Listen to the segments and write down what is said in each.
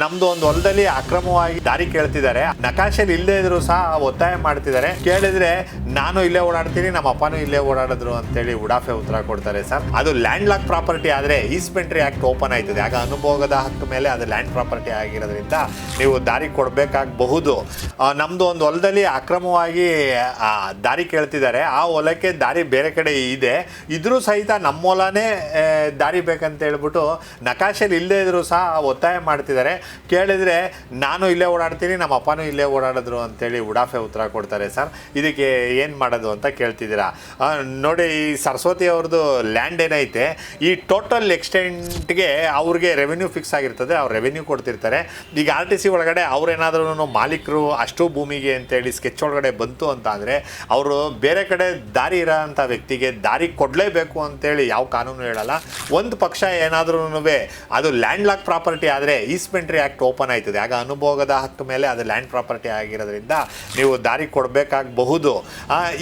ನಮ್ದು ಒಂದು ಹೊಲದಲ್ಲಿ ಅಕ್ರಮವಾಗಿ ದಾರಿ ಕೇಳ್ತಿದ್ದಾರೆ. ನಕಾಶೆಲಿ ಇಲ್ಲದೆ ಇದ್ರು ಸಹ ಒತ್ತಾಯ ಮಾಡ್ತಿದ್ದಾರೆ. ಕೇಳಿದ್ರೆ, ನಾನು ಇಲ್ಲೇ ಓಡಾಡ್ತೀನಿ, ನಮ್ಮ ಅಪ್ಪನೂ ಇಲ್ಲೇ ಓಡಾಡಿದ್ರು ಅಂತೇಳಿ ಉಡಾಫೆ ಉತ್ತರ ಕೊಡ್ತಾರೆ ಸರ್. ಅದು ಲ್ಯಾಂಡ್ ಲಾಕ್ ಪ್ರಾಪರ್ಟಿ ಆದ್ರೆ ಈಸ್ಪೆಂಟ್ರಿ ಆಕ್ಟ್ ಓಪನ್ ಆಯ್ತದೆ. ಆಗ ಅನುಭೋಗದ ಹಕ್ಕು ಮೇಲೆ ಅದು ಲ್ಯಾಂಡ್ ಪ್ರಾಪರ್ಟಿ ಆಗಿರೋದ್ರಿಂದ ನೀವು ದಾರಿ ಕೊಡಬೇಕಾಗಬಹುದು. ನಮ್ದು ಒಂದು ಹೊಲದಲ್ಲಿ ಅಕ್ರಮವಾಗಿ ದಾರಿ ಕೇಳ್ತಿದ್ದಾರೆ. ಆ ಹೊಲಕ್ಕೆ ದಾರಿ ಬೇರೆ ಕಡೆ ಇದೆ. ಇದ್ರೂ ಸಹಿತ ನಮ್ಮ ಹೊಲನೇ ದಾರಿ ಬೇಕಂತ ಹೇಳ್ಬಿಟ್ಟು ನಕಾಶೆಲಿ ಇಲ್ಲದೆ ಇದ್ರು ಸಹ ಒತ್ತಾಯ ಮಾಡ್ತಿದ್ದಾರೆ. ಕೇಳಿದ್ರೆ ನಾನು ಇಲ್ಲೇ ಓಡಾಡ್ತೀನಿ, ನಮ್ಮ ಅಪ್ಪನೂ ಇಲ್ಲೇ ಓಡಾಡಿದ್ರು ಅಂತೇಳಿ ಉಡಾಫೆ ಉತ್ತರ ಕೊಡ್ತಾರೆ ಸರ್. ಇದಕ್ಕೆ ಏನು ಮಾಡೋದು ಅಂತ ಕೇಳ್ತಿದ್ದೀರಾ? ನೋಡಿ, ಈ ಸರಸ್ವತಿ ಅವ್ರದ್ದು ಲ್ಯಾಂಡ್ ಏನೈತೆ, ಈ ಟೋಟಲ್ ಎಕ್ಸ್ಟೆಂಟ್ಗೆ ಅವ್ರಿಗೆ ರೆವೆನ್ಯೂ ಫಿಕ್ಸ್ ಆಗಿರ್ತದೆ, ಅವ್ರು ರೆವೆನ್ಯೂ ಕೊಡ್ತಿರ್ತಾರೆ. ಈಗ ಆರ್ ಟಿ ಸಿ ಒಳಗಡೆ ಅವ್ರೇನಾದ್ರೂ ಮಾಲೀಕರು ಅಷ್ಟು ಭೂಮಿಗೆ ಅಂತೇಳಿ ಸ್ಕೆಚ್ ಒಳಗಡೆ ಬಂತು ಅಂತ ಅಂದರೆ ಅವರು ಬೇರೆ ಕಡೆ ದಾರಿ ಇರೋಂಥ ವ್ಯಕ್ತಿಗೆ ದಾರಿ ಕೊಡಲೇಬೇಕು ಅಂತೇಳಿ ಯಾವ ಕಾನೂನು ಹೇಳಲ್ಲ. ಒಂದು ಪಕ್ಷ ಏನಾದ್ರೂ ಅದು ಲ್ಯಾಂಡ್ ಲಾಕ್ ಪ್ರಾಪರ್ಟಿ ಆದರೆ ಈಸ್ಪೆಂಟ್ರಿ ಆ್ಯಕ್ಟ್ ಓಪನ್ ಆಯ್ತದೆ. ಆಗ ಅನುಭೋಗದ ಹಕ್ಕು ಮೇಲೆ ಅದು ಲ್ಯಾಂಡ್ ಪ್ರಾಪರ್ಟಿ ಆಗಿರೋದ್ರಿಂದ ನೀವು ದಾರಿ ಕೊಡಬೇಕಾಗಬಹುದು.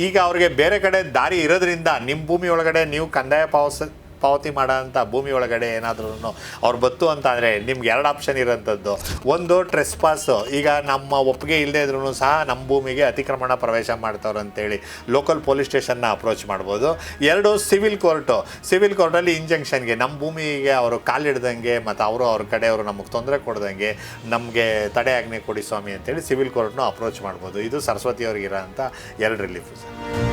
ಈಗ ಅವ್ರಿಗೆ ಬೇರೆ ಕಡೆ ದಾರಿ ಇರೋದ್ರಿಂದ ನಿಮ್ಮ ಭೂಮಿ ಒಳಗಡೆ ನೀವು ಕಂದಾಯ ಪಾವಸ ಪಾವತಿ ಮಾಡೋಂಥ ಭೂಮಿ ಒಳಗಡೆ ಏನಾದ್ರೂ ಅವ್ರು ಬತ್ತು ಅಂತ ಅಂದರೆ ನಿಮ್ಗೆ ಎರಡು ಆಪ್ಷನ್ ಇರೋಂಥದ್ದು ಒಂದು ಟ್ರೆಸ್ ಪಾಸು ಈಗ ನಮ್ಮ ಒಪ್ಪಿಗೆ ಇಲ್ಲದೆ ಇದ್ರೂ ಸಹ ನಮ್ಮ ಭೂಮಿಗೆ ಅತಿಕ್ರಮಣ ಪ್ರವೇಶ ಮಾಡ್ತವ್ರು ಅಂತೇಳಿ ಲೋಕಲ್ ಪೊಲೀಸ್ ಸ್ಟೇಷನ್ನ ಅಪ್ರೋಚ್ ಮಾಡ್ಬೋದು. ಎರಡು ಸಿವಿಲ್ ಕೋರ್ಟು ಸಿವಿಲ್ ಕೋರ್ಟಲ್ಲಿ ಇಂಜಂಕ್ಷನ್ಗೆ ನಮ್ಮ ಭೂಮಿಗೆ ಅವರು ಕಾಲಿಡ್ದಂಗೆ ಮತ್ತು ಅವರು ಅವ್ರ ಕಡೆಯವರು ನಮಗೆ ತೊಂದರೆ ಕೊಡ್ದಂಗೆ ನಮಗೆ ತಡೆ ಆಜ್ಞೆ ಕೊಡಿ ಸ್ವಾಮಿ ಅಂತೇಳಿ ಸಿವಿಲ್ ಕೋರ್ಟ್ನು ಅಪ್ರೋಚ್ ಮಾಡ್ಬೋದು. ಇದು ಸರಸ್ವತಿ ಇರೋಂಥ ಎರಡು ರಿಲೀಫು ಸರ್.